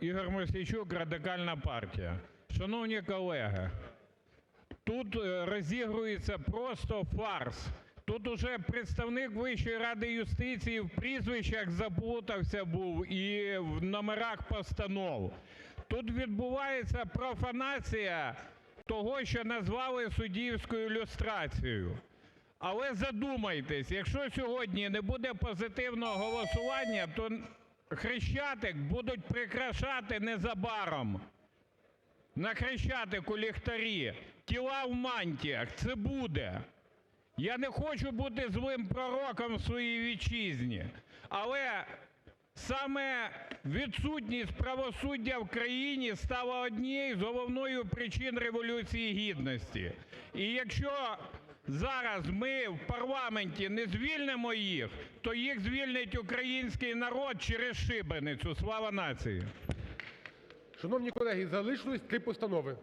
Ігор Мосійчук, Радикальна партія. Шановні колеги, тут розігрується просто фарс. Тут уже представник Вищої ради юстиції в прізвищах заплутався був і в номерах постанов. Тут відбувається профанація того, що назвали суддівською люстрацією. Але задумайтесь, якщо сьогодні не буде позитивного голосування, то Хрещатик будуть прикрашати незабаром, на Хрещатику ліхтарі, тіла в мантіях, це буде. Я не хочу бути злим пророком в своїй Вітчизні, але саме відсутність правосуддя в країні стала однією з головних причин Революції Гідності. І якщо зараз ми в парламенті не звільнимо їх, то їх звільнить український народ через шибеницю. Слава нації! Шановні колеги, залишилось три постанови.